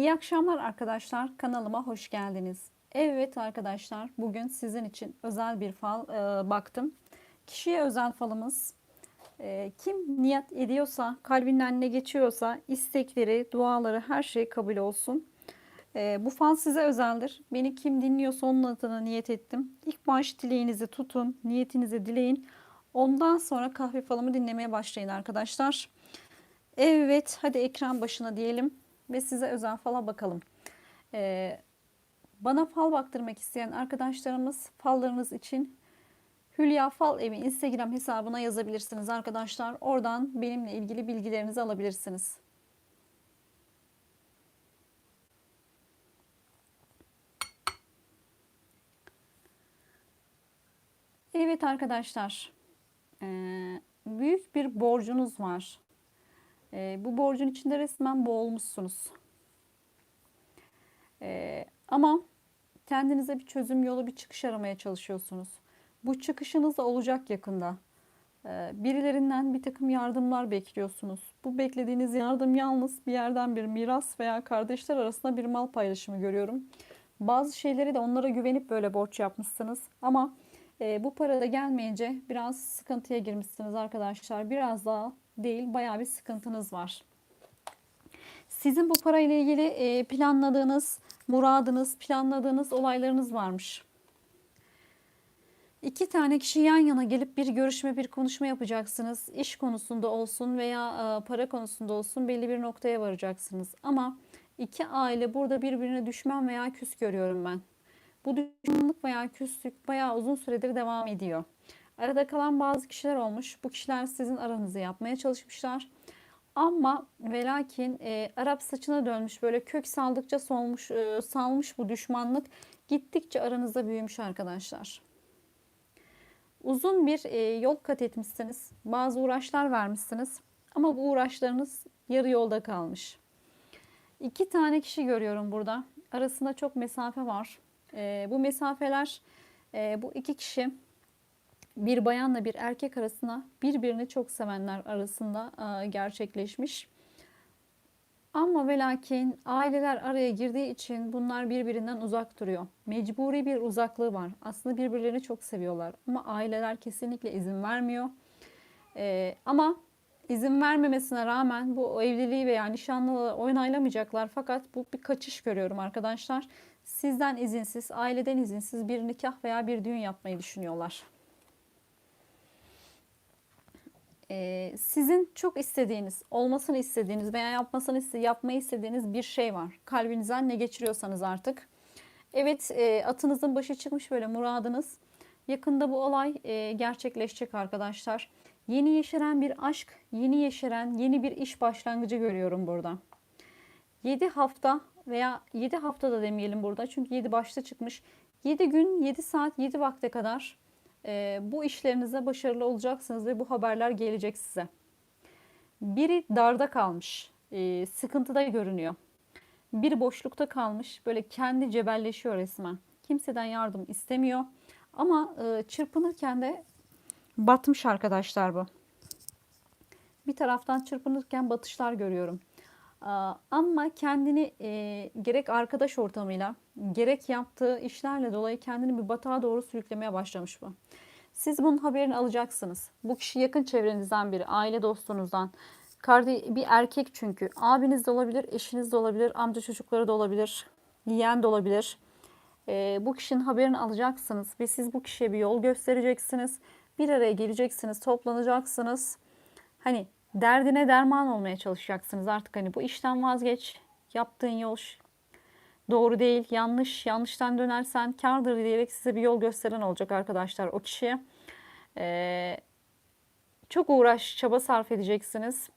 İyi akşamlar arkadaşlar. Kanalıma hoş geldiniz. Evet arkadaşlar, bugün sizin için özel bir fal e, baktım. Kişiye özel falımız. E, kim niyet ediyorsa, kalbinden ne geçiyorsa, istekleri, duaları, her şey kabul olsun. E, bu fal size özeldir. Beni kim dinliyorsa onun adına niyet ettim. İlk baş dileğinizi tutun, niyetinizi dileyin. Ondan sonra kahve falımı dinlemeye başlayın arkadaşlar. Evet, hadi ekran başına diyelim ve size özel fala bakalım. Ee, bana fal baktırmak isteyen arkadaşlarımız fallarınız için Hülya Fal Evi Instagram hesabına yazabilirsiniz arkadaşlar. Oradan benimle ilgili bilgilerinizi alabilirsiniz. Evet arkadaşlar, ee, büyük bir borcunuz var. Ee, bu borcun içinde resmen boğulmuşsunuz. Ee, ama kendinize bir çözüm yolu, bir çıkış aramaya çalışıyorsunuz. Bu çıkışınız da olacak yakında. Ee, birilerinden bir takım yardımlar bekliyorsunuz. Bu beklediğiniz yardım yalnız bir yerden bir miras veya kardeşler arasında bir mal paylaşımı görüyorum. Bazı şeyleri de onlara güvenip böyle borç yapmışsınız. Ama e, bu para da gelmeyince biraz sıkıntıya girmişsiniz arkadaşlar. Biraz daha değil bayağı bir sıkıntınız var. Sizin bu parayla ilgili e, planladığınız, muradınız, planladığınız olaylarınız varmış. İki tane kişi yan yana gelip bir görüşme, bir konuşma yapacaksınız. İş konusunda olsun veya e, para konusunda olsun belli bir noktaya varacaksınız. Ama iki aile burada birbirine düşman veya küs görüyorum ben. Bu düşmanlık veya küslük bayağı uzun süredir devam ediyor. Arada kalan bazı kişiler olmuş. Bu kişiler sizin aranızı yapmaya çalışmışlar. Ama ve lakin e, Arap saçına dönmüş böyle kök saldıkça solmuş, e, salmış bu düşmanlık gittikçe aranızda büyümüş arkadaşlar. Uzun bir e, yol kat etmişsiniz. Bazı uğraşlar vermişsiniz. Ama bu uğraşlarınız yarı yolda kalmış. İki tane kişi görüyorum burada. Arasında çok mesafe var. E, bu mesafeler e, bu iki kişi bir bayanla bir erkek arasında birbirini çok sevenler arasında e, gerçekleşmiş. Ama ve lakin aileler araya girdiği için bunlar birbirinden uzak duruyor. Mecburi bir uzaklığı var. Aslında birbirlerini çok seviyorlar ama aileler kesinlikle izin vermiyor. Ee, ama izin vermemesine rağmen bu evliliği veya nişanlılığı onaylamayacaklar. Fakat bu bir kaçış görüyorum arkadaşlar. Sizden izinsiz, aileden izinsiz bir nikah veya bir düğün yapmayı düşünüyorlar. Sizin çok istediğiniz, olmasını istediğiniz veya yapmasını yapmayı istediğiniz bir şey var. Kalbinizden ne geçiriyorsanız artık. Evet, atınızın başı çıkmış böyle muradınız. Yakında bu olay e, gerçekleşecek arkadaşlar. Yeni yeşeren bir aşk, yeni yeşeren yeni bir iş başlangıcı görüyorum burada. 7 hafta veya 7 hafta da demeyelim burada çünkü 7 başta çıkmış. 7 gün, 7 saat, 7 vakte kadar e, bu işlerinizde başarılı olacaksınız ve bu haberler gelecek size. Biri darda kalmış, e, sıkıntıda görünüyor. Biri boşlukta kalmış, böyle kendi cebelleşiyor resmen. Kimseden yardım istemiyor. Ama e, çırpınırken de batmış arkadaşlar bu. Bir taraftan çırpınırken batışlar görüyorum. Ama kendini e, gerek arkadaş ortamıyla gerek yaptığı işlerle dolayı kendini bir batağa doğru sürüklemeye başlamış bu. Siz bunun haberini alacaksınız. Bu kişi yakın çevrenizden biri, aile dostunuzdan. Kardi bir erkek çünkü. Abiniz de olabilir, eşiniz de olabilir, amca çocukları da olabilir, yeğen de olabilir. E, bu kişinin haberini alacaksınız ve siz bu kişiye bir yol göstereceksiniz. Bir araya geleceksiniz, toplanacaksınız. Hani derdine derman olmaya çalışacaksınız artık hani bu işten vazgeç. Yaptığın yol doğru değil, yanlış, yanlıştan dönersen kardır diyerek size bir yol gösteren olacak arkadaşlar o kişiye. Ee, çok uğraş, çaba sarf edeceksiniz.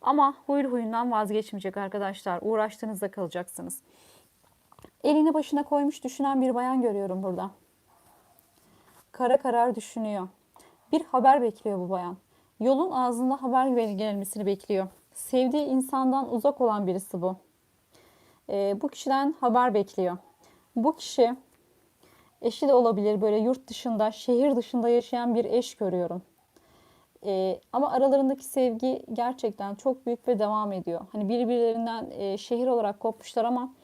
Ama huylu huyundan vazgeçmeyecek arkadaşlar. Uğraştığınızda kalacaksınız. Elini başına koymuş düşünen bir bayan görüyorum burada. Kara karar düşünüyor. Bir haber bekliyor bu bayan. Yolun ağzında haber gelmesini bekliyor. Sevdiği insandan uzak olan birisi bu. E, bu kişiden haber bekliyor. Bu kişi eşi de olabilir böyle yurt dışında, şehir dışında yaşayan bir eş görüyorum. e, ama aralarındaki sevgi gerçekten çok büyük ve devam ediyor. Hani birbirlerinden e, şehir olarak kopmuşlar ama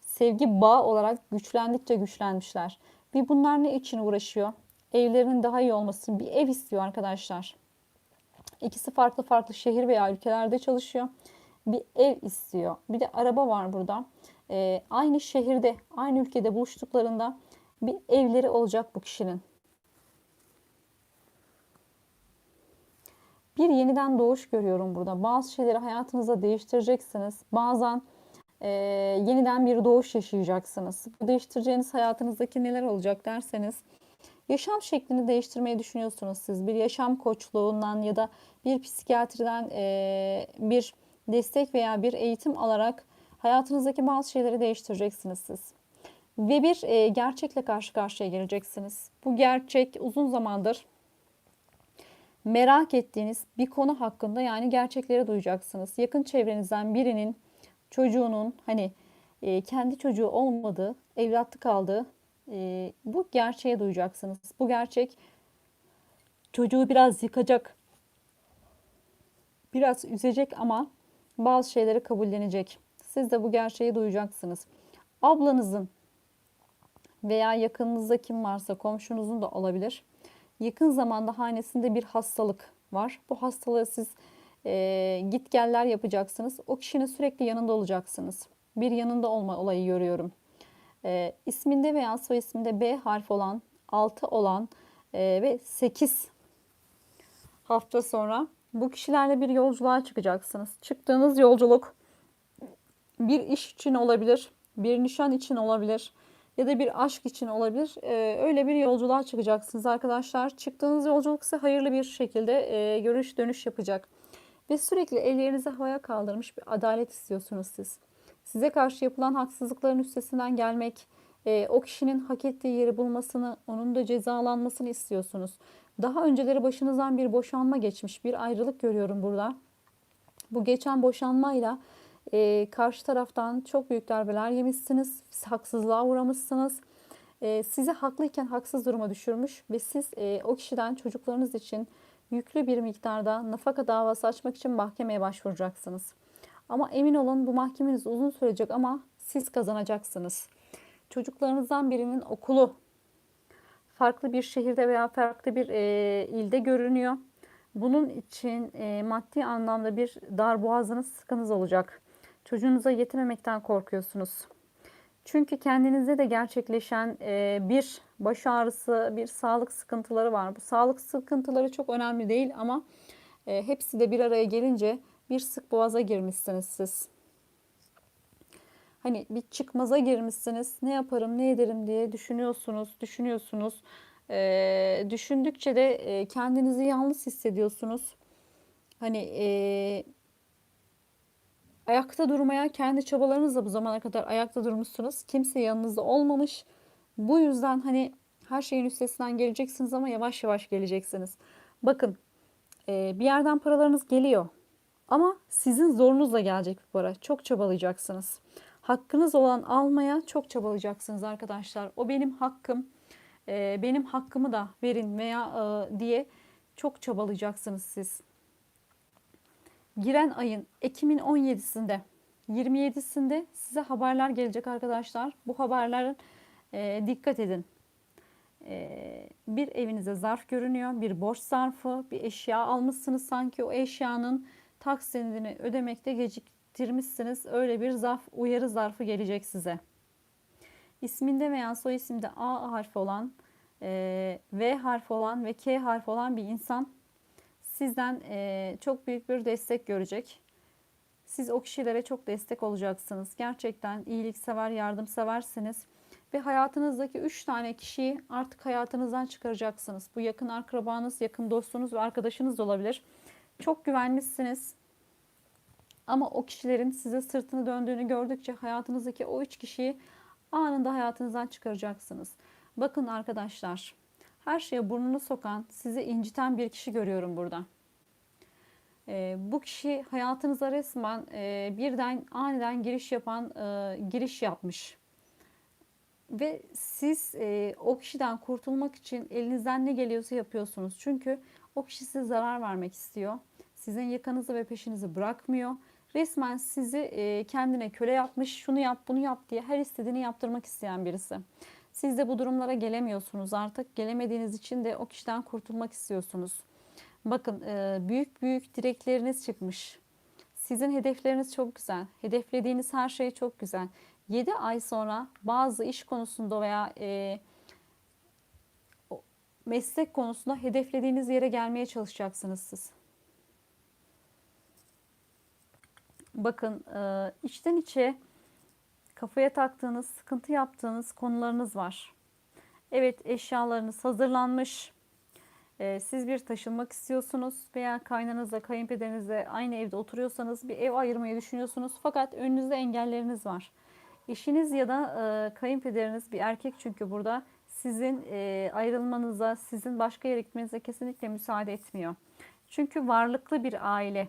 sevgi bağ olarak güçlendikçe güçlenmişler. Bir bunlar ne için uğraşıyor? Evlerinin daha iyi olması, bir ev istiyor arkadaşlar. İkisi farklı farklı şehir veya ülkelerde çalışıyor. Bir ev istiyor. Bir de araba var burada. Ee, aynı şehirde, aynı ülkede buluştuklarında bir evleri olacak bu kişinin. Bir yeniden doğuş görüyorum burada. Bazı şeyleri hayatınızda değiştireceksiniz. Bazen e, yeniden bir doğuş yaşayacaksınız. Bu değiştireceğiniz hayatınızdaki neler olacak derseniz yaşam şeklini değiştirmeyi düşünüyorsunuz siz. Bir yaşam koçluğundan ya da bir psikiyatriden e, bir destek veya bir eğitim alarak hayatınızdaki bazı şeyleri değiştireceksiniz siz. Ve bir e, gerçekle karşı karşıya geleceksiniz. Bu gerçek uzun zamandır merak ettiğiniz bir konu hakkında yani gerçekleri duyacaksınız. Yakın çevrenizden birinin çocuğunun hani e, kendi çocuğu olmadığı, evlatlık aldığı e, bu gerçeği duyacaksınız. Bu gerçek çocuğu biraz yıkacak, biraz üzecek ama bazı şeyleri kabullenecek. Siz de bu gerçeği duyacaksınız. Ablanızın veya yakınınızda kim varsa komşunuzun da olabilir. Yakın zamanda hanesinde bir hastalık var. Bu hastalığı siz e, git geller yapacaksınız. O kişinin sürekli yanında olacaksınız. Bir yanında olma olayı görüyorum. E, isminde veya soy isminde B harf olan, 6 olan e, ve 8 hafta sonra bu kişilerle bir yolculuğa çıkacaksınız. Çıktığınız yolculuk bir iş için olabilir, bir nişan için olabilir ya da bir aşk için olabilir. Ee, öyle bir yolculuğa çıkacaksınız arkadaşlar. Çıktığınız yolculuk ise hayırlı bir şekilde e, görüş dönüş yapacak. Ve sürekli ellerinizi havaya kaldırmış bir adalet istiyorsunuz siz. Size karşı yapılan haksızlıkların üstesinden gelmek, e, o kişinin hak ettiği yeri bulmasını, onun da cezalanmasını istiyorsunuz. Daha önceleri başınızdan bir boşanma geçmiş, bir ayrılık görüyorum burada. Bu geçen boşanmayla e, karşı taraftan çok büyük darbeler yemişsiniz, haksızlığa uğramışsınız. E, sizi haklıyken haksız duruma düşürmüş ve siz e, o kişiden çocuklarınız için yüklü bir miktarda nafaka davası açmak için mahkemeye başvuracaksınız. Ama emin olun bu mahkemeniz uzun sürecek ama siz kazanacaksınız. Çocuklarınızdan birinin okulu farklı bir şehirde veya farklı bir e, ilde görünüyor. Bunun için e, maddi anlamda bir darboğazınız, sıkınız olacak. Çocuğunuza yetememekten korkuyorsunuz. Çünkü kendinizde de gerçekleşen e, bir baş ağrısı, bir sağlık sıkıntıları var. Bu sağlık sıkıntıları çok önemli değil ama e, hepsi de bir araya gelince bir sık boğaza girmişsiniz siz. Hani bir çıkmaza girmişsiniz. Ne yaparım, ne ederim diye düşünüyorsunuz, düşünüyorsunuz. E, düşündükçe de e, kendinizi yalnız hissediyorsunuz. Hani e, ayakta durmaya kendi çabalarınızla bu zamana kadar ayakta durmuşsunuz. Kimse yanınızda olmamış. Bu yüzden hani her şeyin üstesinden geleceksiniz ama yavaş yavaş geleceksiniz. Bakın e, bir yerden paralarınız geliyor. Ama sizin zorunuzla gelecek bir para. Çok çabalayacaksınız. Hakkınız olan almaya çok çabalayacaksınız arkadaşlar. O benim hakkım. E, benim hakkımı da verin veya e, diye çok çabalayacaksınız siz. Giren ayın Ekim'in 17'sinde 27'sinde size haberler gelecek arkadaşlar. Bu haberlerin e, dikkat edin. E, bir evinize zarf görünüyor. Bir borç zarfı, bir eşya almışsınız sanki o eşyanın taksidini ödemekte geciktirmişsiniz. Öyle bir zarf, uyarı zarfı gelecek size. İsminde veya soy isimde A harfi olan, e, V harfi olan ve K harfi olan bir insan sizden e, çok büyük bir destek görecek. Siz o kişilere çok destek olacaksınız. Gerçekten iyiliksever, yardımseversiniz. Ve hayatınızdaki 3 tane kişiyi artık hayatınızdan çıkaracaksınız. Bu yakın akrabanız, yakın dostunuz ve arkadaşınız da olabilir. Çok güvenmişsiniz. Ama o kişilerin size sırtını döndüğünü gördükçe hayatınızdaki o üç kişiyi anında hayatınızdan çıkaracaksınız. Bakın arkadaşlar, her şeye burnunu sokan, sizi inciten bir kişi görüyorum burada. E, bu kişi hayatınıza resmen e, birden aniden giriş yapan, e, giriş yapmış. Ve siz e, o kişiden kurtulmak için elinizden ne geliyorsa yapıyorsunuz. Çünkü O kişi size zarar vermek istiyor. Sizin yakanızı ve peşinizi bırakmıyor. Resmen sizi e, kendine köle yapmış, şunu yap, bunu yap diye her istediğini yaptırmak isteyen birisi. Siz de bu durumlara gelemiyorsunuz artık. Gelemediğiniz için de o kişiden kurtulmak istiyorsunuz. Bakın e, büyük büyük dilekleriniz çıkmış. Sizin hedefleriniz çok güzel. Hedeflediğiniz her şey çok güzel. 7 ay sonra bazı iş konusunda veya e, meslek konusunda hedeflediğiniz yere gelmeye çalışacaksınız siz. Bakın e, içten içe kafaya taktığınız, sıkıntı yaptığınız konularınız var. Evet eşyalarınız hazırlanmış. E, siz bir taşınmak istiyorsunuz veya kaynanızla, kayınpederinizle aynı evde oturuyorsanız bir ev ayırmayı düşünüyorsunuz. Fakat önünüzde engelleriniz var. Eşiniz ya da e, kayınpederiniz bir erkek çünkü burada sizin e, ayrılmanıza, sizin başka yere gitmenize kesinlikle müsaade etmiyor. Çünkü varlıklı bir aile,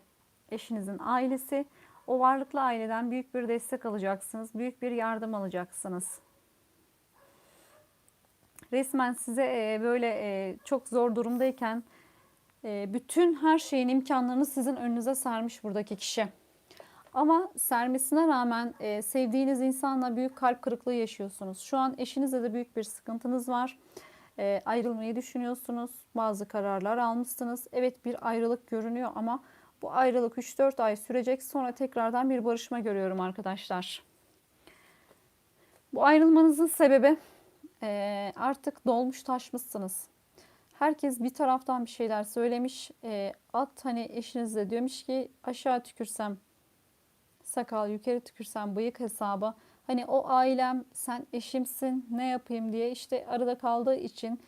eşinizin ailesi, o varlıklı aileden büyük bir destek alacaksınız, büyük bir yardım alacaksınız. Resmen size e, böyle e, çok zor durumdayken e, bütün her şeyin imkanlarını sizin önünüze sermiş buradaki kişi. Ama sermesine rağmen sevdiğiniz insanla büyük kalp kırıklığı yaşıyorsunuz. Şu an eşinizle de büyük bir sıkıntınız var. Ayrılmayı düşünüyorsunuz. Bazı kararlar almışsınız. Evet bir ayrılık görünüyor ama bu ayrılık 3-4 ay sürecek. Sonra tekrardan bir barışma görüyorum arkadaşlar. Bu ayrılmanızın sebebi e, artık dolmuş taşmışsınız. Herkes bir taraftan bir şeyler söylemiş. E, at hani eşiniz de diyormuş ki aşağı tükürsem sakal yukarı tükürsem bıyık hesabı. Hani o ailem sen eşimsin ne yapayım diye işte arada kaldığı için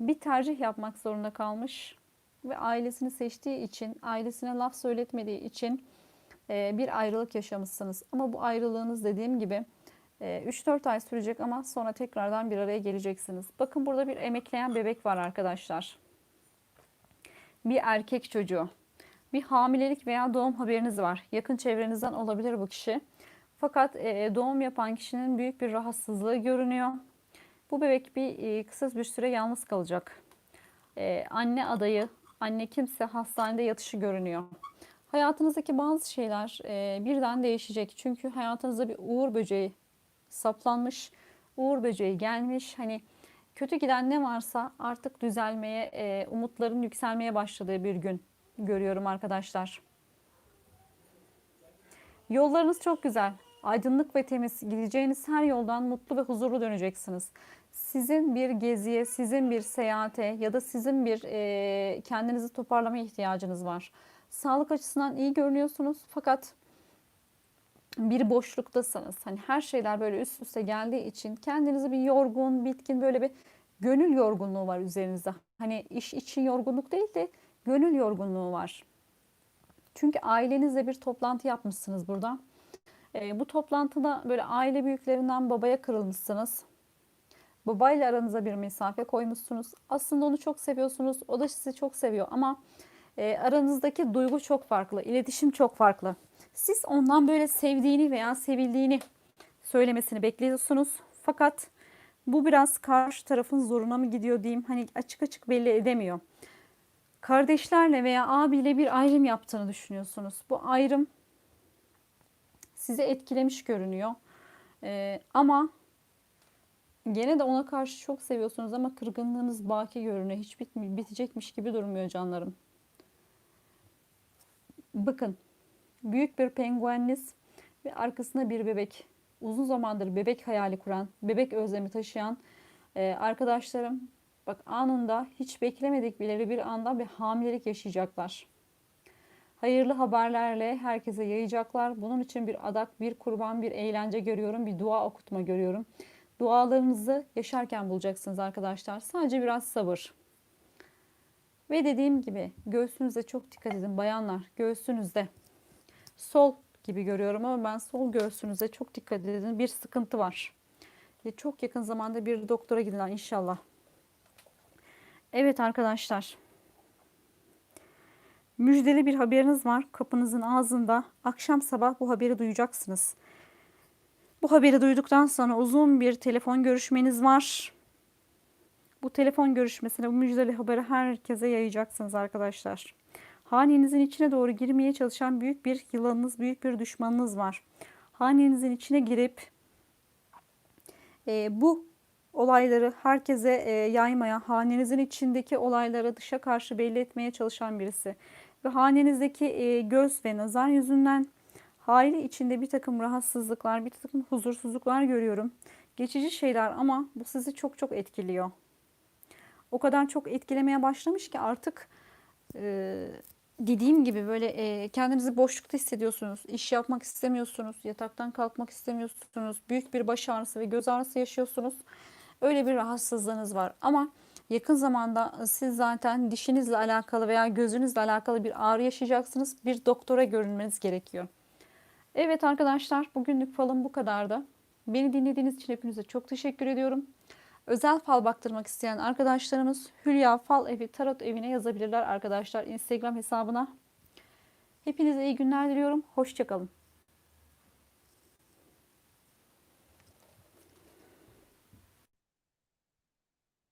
bir tercih yapmak zorunda kalmış. Ve ailesini seçtiği için, ailesine laf söyletmediği için e, bir ayrılık yaşamışsınız. Ama bu ayrılığınız dediğim gibi e, 3-4 ay sürecek ama sonra tekrardan bir araya geleceksiniz. Bakın burada bir emekleyen bebek var arkadaşlar. Bir erkek çocuğu. Bir hamilelik veya doğum haberiniz var. Yakın çevrenizden olabilir bu kişi. Fakat e, doğum yapan kişinin büyük bir rahatsızlığı görünüyor. Bu bebek bir e, kısa bir süre yalnız kalacak. E, anne adayı, anne kimse hastanede yatışı görünüyor. Hayatınızdaki bazı şeyler e, birden değişecek. Çünkü hayatınızda bir uğur böceği saplanmış, uğur böceği gelmiş. Hani kötü giden ne varsa artık düzelmeye, e, umutların yükselmeye başladığı bir gün görüyorum arkadaşlar. Yollarınız çok güzel. Aydınlık ve temiz. Gideceğiniz her yoldan mutlu ve huzurlu döneceksiniz. Sizin bir geziye, sizin bir seyahate ya da sizin bir e, kendinizi toparlamaya ihtiyacınız var. Sağlık açısından iyi görünüyorsunuz fakat bir boşluktasınız. Hani her şeyler böyle üst üste geldiği için kendinizi bir yorgun, bitkin böyle bir gönül yorgunluğu var üzerinizde. Hani iş için yorgunluk değil de gönül yorgunluğu var. Çünkü ailenizle bir toplantı yapmışsınız burada. E, bu toplantıda böyle aile büyüklerinden babaya kırılmışsınız. Babayla aranıza bir mesafe koymuşsunuz. Aslında onu çok seviyorsunuz. O da sizi çok seviyor ama e, aranızdaki duygu çok farklı. iletişim çok farklı. Siz ondan böyle sevdiğini veya sevildiğini söylemesini bekliyorsunuz. Fakat bu biraz karşı tarafın zoruna mı gidiyor diyeyim. Hani açık açık belli edemiyor. Kardeşlerle veya abiyle bir ayrım yaptığını düşünüyorsunuz. Bu ayrım sizi etkilemiş görünüyor. Ee, ama gene de ona karşı çok seviyorsunuz ama kırgınlığınız baki görünüyor. Hiç bitmi bitecekmiş gibi durmuyor canlarım. Bakın büyük bir pengueniniz ve arkasında bir bebek. Uzun zamandır bebek hayali kuran, bebek özlemi taşıyan e, arkadaşlarım bak anında hiç beklemedik bile bir anda bir hamilelik yaşayacaklar. Hayırlı haberlerle herkese yayacaklar. Bunun için bir adak, bir kurban, bir eğlence görüyorum, bir dua okutma görüyorum. Dualarınızı yaşarken bulacaksınız arkadaşlar. Sadece biraz sabır. Ve dediğim gibi göğsünüze çok dikkat edin bayanlar. Göğsünüzde sol gibi görüyorum ama ben sol göğsünüze çok dikkat edin. Bir sıkıntı var. Ve çok yakın zamanda bir doktora gidin inşallah. Evet arkadaşlar. Müjdeli bir haberiniz var. Kapınızın ağzında. Akşam sabah bu haberi duyacaksınız. Bu haberi duyduktan sonra uzun bir telefon görüşmeniz var. Bu telefon görüşmesine, bu müjdeli haberi herkese yayacaksınız arkadaşlar. Hanenizin içine doğru girmeye çalışan büyük bir yılanınız, büyük bir düşmanınız var. Hanenizin içine girip e, bu olayları herkese e, yaymaya, hanenizin içindeki olayları dışa karşı belli etmeye çalışan birisi. Ve hanenizdeki e, göz ve nazar yüzünden aile içinde bir takım rahatsızlıklar, bir takım huzursuzluklar görüyorum. Geçici şeyler ama bu sizi çok çok etkiliyor. O kadar çok etkilemeye başlamış ki artık e, dediğim gibi böyle e, kendinizi boşlukta hissediyorsunuz. İş yapmak istemiyorsunuz. Yataktan kalkmak istemiyorsunuz. Büyük bir baş ağrısı ve göz ağrısı yaşıyorsunuz. Öyle bir rahatsızlığınız var. Ama yakın zamanda siz zaten dişinizle alakalı veya gözünüzle alakalı bir ağrı yaşayacaksınız. Bir doktora görünmeniz gerekiyor. Evet arkadaşlar bugünlük falım bu kadardı. Beni dinlediğiniz için hepinize çok teşekkür ediyorum. Özel fal baktırmak isteyen arkadaşlarımız Hülya Fal Evi Tarot Evi'ne yazabilirler arkadaşlar Instagram hesabına. Hepinize iyi günler diliyorum. Hoşçakalın.